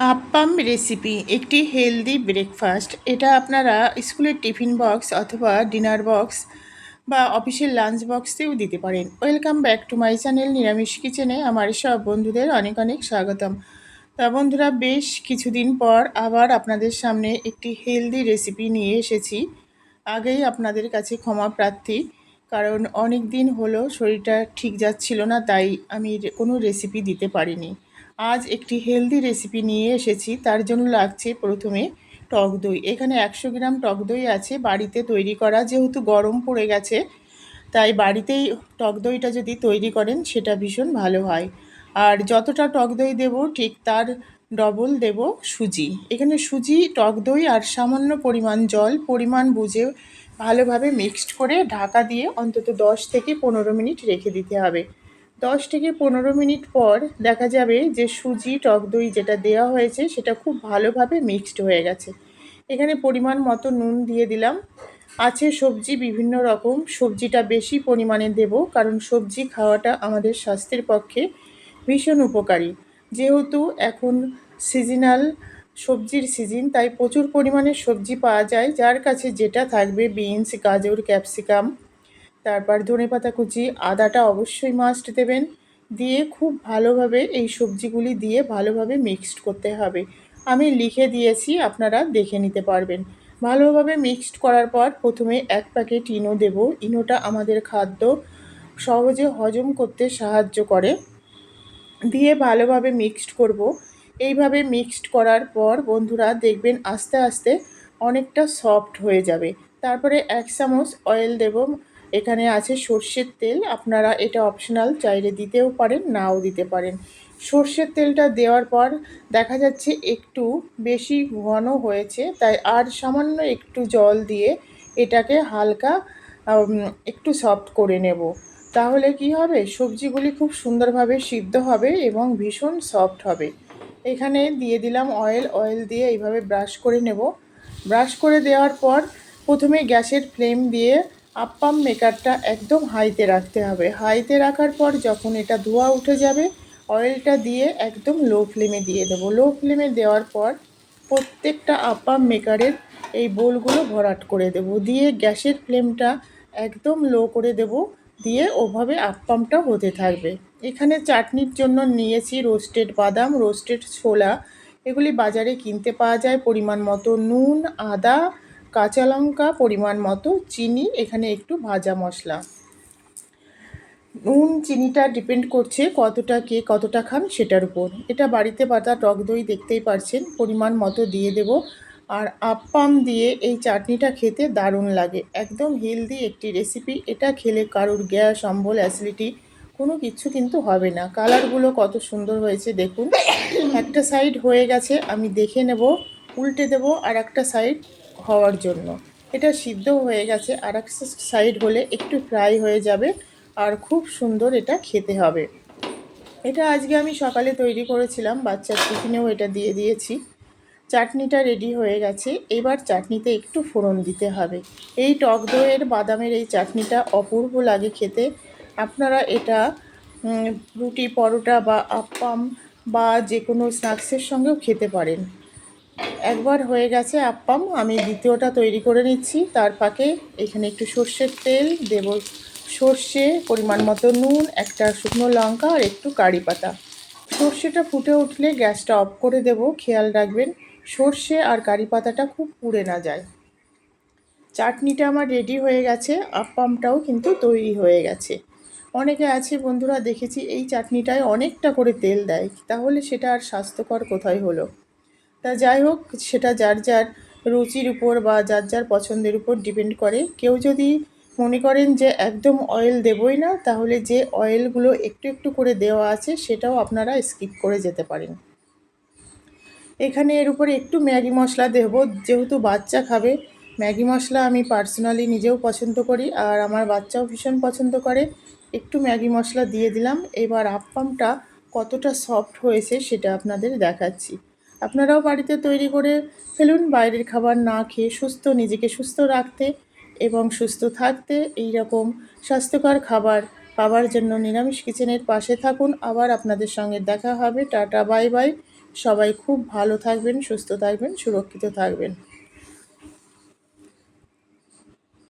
Appam recipe একটি healthy breakfast এটা আপনারা স্কুলের টিফিন বক্স অথবা ডিনার বক্স বা অফিসের লাঞ্চ বক্সেও দিতে পারেন। Welcome back to my channel নিরামিষ কিচেনে আমার সব বন্ধুদের অনেক অনেক স্বাগতম। তা বন্ধুরা, বেশ কিছুদিন পর আবার আপনাদের সামনে একটি হেলদি রেসিপি নিয়ে এসেছি। আগেই আপনাদের কাছে ক্ষমা প্রার্থী, কারণ অনেক দিন হলো শরীরটা ঠিক যাচ্ছিল না, তাই আমি কোনো রেসিপি দিতে পারিনি। আজ একটি হেলদি রেসিপি নিয়ে এসেছি। তার জন্য লাগছে প্রথমে টক দই। এখানে একশো গ্রাম টক দই আছে। বাড়িতে তৈরি করা যেহেতু গরম পড়ে গেছে, তাই বাড়িতেই টক দইটা যদি তৈরি করেন, সেটা ভীষণ ভালো হয়। আর যতটা টক দই দেবো, ঠিক তার ডবল দেব সুজি। এখানে সুজি, টক দই আর সামান্য পরিমাণ জল, পরিমাণ বুঝে ভালোভাবে মিক্সড করে ঢাকা দিয়ে অন্তত দশ থেকে পনেরো মিনিট রেখে দিতে হবে। দশ থেকে পনেরো মিনিট পর দেখা যাবে যে সুজি, টক দই যেটা দেওয়া হয়েছে, সেটা খুব ভালোভাবে মিক্সড হয়ে গেছে। এখানে পরিমাণ মতো নুন দিয়ে দিলাম। আছে সবজি, বিভিন্ন রকম। সবজিটা বেশি পরিমাণে দেব, কারণ সবজি খাওয়াটা আমাদের স্বাস্থ্যের পক্ষে ভীষণ উপকারী। যেহেতু এখন সিজনাল সবজির সিজন তাই প্রচুর পরিমাণে সবজি পাওয়া যায়। যার কাছে যেটা থাকবে বিনস গাজর ক্যাপসিকাম তারপর ধনে পাতা কুচি, আদাটা অবশ্যই মাস্ট দেবেন। দিয়ে খুব ভালোভাবে এই সবজিগুলি দিয়ে ভালোভাবে মিক্সড করতে হবে। আমি লিখে দিয়েছি, আপনারা দেখে নিতে পারবেন। ভালোভাবে মিক্সড করার পর প্রথমে এক প্যাকেট ইনো দেব। ইনোটা আমাদের খাদ্য সহজে হজম করতে সাহায্য করে। দিয়ে ভালোভাবে মিক্সড করব। এইভাবে মিক্সড করার পর বন্ধুরা দেখবেন আস্তে আস্তে অনেকটা সফট হয়ে যাবে। তারপরে এক চামচ অয়েল দেব। এখানে আছে সর্ষের তেল, আপনারা এটা অপশনাল চাইলে দিতেও পারেন, নাও দিতে পারেন। সর্ষের তেলটা দেওয়ার পর দেখা যাচ্ছে একটু বেশি ঘন হয়েছে, তাই আর সামান্য একটু জল দিয়ে এটাকে হালকা একটু সফট করে নেব। তাহলে কি হবে? সবজিগুলি খুব সুন্দরভাবে সিদ্ধ হবে এবং ভীষণ সফট হবে। এখানে দিয়ে দিলাম অয়েল অয়েল দিয়ে এইভাবে ব্রাশ করে নেব। ব্রাশ করে দেওয়ার পর প্রথমে গ্যাসের ফ্লেম দিয়ে আপ্পাম মেকারটা একদম হাইতে রাখতে হবে। হাইতে রাখার পর যখন এটা ধোয়া উঠে যাবে, অয়েলটা দিয়ে একদম লো ফ্লেমে দিয়ে দেবো। লো ফ্লেমে দেওয়ার পর প্রত্যেকটা আপ্পাম মেকারের এই বোলগুলো ভরাট করে দেব। দিয়ে গ্যাসের ফ্লেমটা একদম লো করে দেব। দিয়ে ওভাবে আপ্পামটা হতে থাকবে। এখানে চাটনির জন্য নিয়েছি রোস্টেড বাদাম, রোস্টেড ছোলা। এগুলি বাজারে কিনতে পাওয়া যায় পরিমাণ মতো। নুন, আদা কাঁচা লঙ্কা পরিমাণ মতো, চিনি, এখানে একটু ভাজা মশলা। নুন, চিনিটা ডিপেন্ড করছে কতটা কে কতটা খান সেটার উপর। এটা বাড়িতে পাতা টক দই দেখতেই পারছেন, পরিমাণ মতো দিয়ে দেব। আর আপ্পাম দিয়ে এই চাটনিটা খেতে দারুণ লাগে। একদম হেলদি একটি রেসিপি এটা খেলে কারুর গ্যাস, অম্বল অ্যাসিডিটি কোনো কিছু কিন্তু হবে না। কালারগুলো কত সুন্দর হয়েছে দেখুন। একটা সাইড হয়ে গেছে, আমি দেখে নেব, উল্টে দেব, আর একটা সাইড হওয়ার জন্য। এটা সিদ্ধ হয়ে গেছে। আর এক সাইড হলে একটু ফ্রাই হয়ে যাবে আর খুব সুন্দর এটা খেতে হবে। এটা আজকে আমি সকালে তৈরি করেছিলাম, বাচ্চার টিফিনেও এটা দিয়ে দিয়েছি। চাটনিটা রেডি হয়ে গেছে। এবার চাটনিতে একটু ফোড়ন দিতে হবে। এই টক দইয়ের বাদামের এই চাটনিটা অপূর্ব লাগে খেতে। আপনারা এটা রুটি, পরোটা বা আপ্পাম বা যে কোনো স্ন্যাক্সের সঙ্গেও খেতে পারেন। একবার হয়ে গেছে আপ্পাম, আমি দ্বিতীয়টা তৈরি করে নিচ্ছি। তার পাকে এখানে একটু সর্ষের তেল, দেব সর্ষে পরিমাণ মতো নুন, একটা শুকনো লঙ্কা আর একটু কারি পাতা। সর্ষেটা ফুটে উঠলে গ্যাসটা অফ করে দেব, খেয়াল রাখবেন, সর্ষে আর কারি পাতাটা খুব পুড়ে না যায়। চাটনিটা আমার রেডি হয়ে গেছে, আপ্পামটাও কিন্তু তৈরি হয়ে গেছে। অনেকে আছে বন্ধুরা, দেখেছি এই চাটনিটায় অনেকটা করে তেল দেয়, তাহলে সেটা আর স্বাস্থ্যকর কোথায় হলো? তা যাই হোক, সেটা যার যার রুচির উপর বা যার যার পছন্দের উপর ডিপেন্ড করে। কেউ যদি মনে করেন যে একদম অয়েল দেবই না, তাহলে যে অয়েলগুলো একটু একটু করে দেওয়া আছে, সেটাও আপনারা স্কিপ করে যেতে পারেন। এখানে এর উপরে একটু ম্যাগি মশলা দেব, যেহেতু বাচ্চা খাবে, ম্যাগি মশলা আমি পার্সোনালি নিজেও পছন্দ করি, আর আমার বাচ্চাও ভীষণ পছন্দ করে। একটু ম্যাগি মশলা দিয়ে দিলাম, এবার আপ্পামটা কতটা সফট হয়েছে সেটা আপনাদের দেখাচ্ছি। আপনারাও বাড়িতে তৈরি করে ফেলুন, বাইরের খাবার না খেয়ে সুস্থ, নিজেকে সুস্থ রাখতে এবং সুস্থ থাকতে এই রকম স্বাস্থ্যকর খাবার পাওয়ার জন্য নিরামিষ কিচেনের পাশে থাকুন। আবার আপনাদের সঙ্গে দেখা হবে। Tata, bye bye. সবাই খুব ভালো থাকবেন, সুস্থ থাকবেন, সুরক্ষিত থাকবেন।